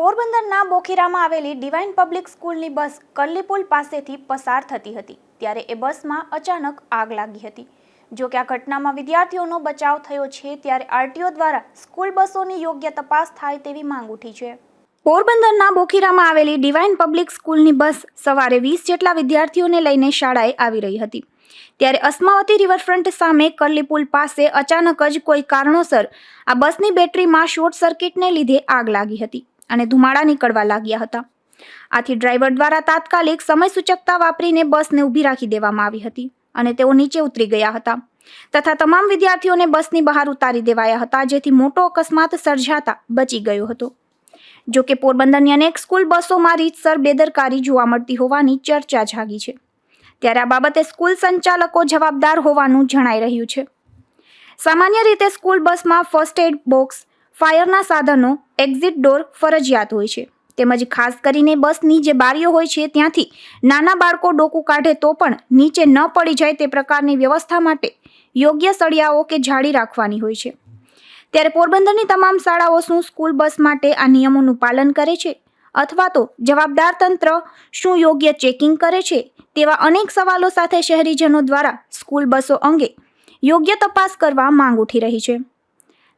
પોરબંદરના બોખીરામાં આવેલી divine public સ્કૂલની બસ કલ્લીપુલ પાસેથી પસાર થતી હતી, ત્યારે એ બસમાં અચાનક આગ લાગી હતી. જો કે આ ઘટનામાં વિદ્યાર્થીઓનો બચાવ થયો છે, ત્યારે આરટીઓ દ્વારા સ્કૂલ બસોની યોગ્ય તપાસ થાય તેવી માંગ ઉઠી છે. પોરબંદરના બોખીરામાં આવેલી ડિવાઇન પબ્લિક સ્કૂલની બસ સવારે વીસ જેટલા વિદ્યાર્થીઓને લઈને શાળાએ આવી રહી હતી. ત્યારે અસ્માવતી રિવરફ્રન્ટ સામે કરલી પુલ પાસે અચાનક જ કોઈ કારણોસર આ બસની બેટરીમાં શોર્ટ સર્કિટને લીધે આગ લાગી હતી. અને ધુમાડા નીકળવા લાગ્યા હતા. આથી ડ્રાઈવર દ્વારા તાત્કાલિક સમય સૂચકતા વાપરીને બસને ઊભી રાખી દેવામાં આવી હતી અને તેઓ નીચે ઉતરી ગયા હતા. તથા તમામ વિદ્યાર્થીઓને બસની બહાર ઉતારી દેવાયા હતા, જેથી મોટો અકસ્માત સર્જાતા બચી ગયો હતો. જો કે પોરબંદરની અનેક સ્કૂલ બસોમાં રીતસર બેદરકારી જોવા મળતી હોવાની ચર્ચા જાગી છે. ત્યારે આ બાબતે સ્કૂલ સંચાલકો જવાબદાર હોવાનું જણાઈ રહ્યું છે. સામાન્ય રીતે સ્કૂલ બસમાં ફર્સ્ટ એડ બોક્સ ફાયરના સાધનો એક્ઝિટ ડોર ફરજિયાત હોય છે. તેમજ ખાસ કરીને બસની જે બારીઓ હોય છે ત્યાંથી નાના બાળકો ડોકું કાઢે તો પણ નીચે ન પડી જાય તે પ્રકારની વ્યવસ્થા માટે યોગ્ય સળિયાઓ કે જાળી રાખવાની હોય છે. ત્યારે પોરબંદરની તમામ શાળાઓ શું સ્કૂલ બસ માટે આ નિયમોનું પાલન કરે છે? અથવા તો જવાબદાર તંત્ર શું યોગ્ય ચેકિંગ કરે છે? તેવા અનેક સવાલો સાથે શહેરીજનો દ્વારા સ્કૂલ બસો અંગે યોગ્ય તપાસ કરવા માંગ ઉઠી રહી છે.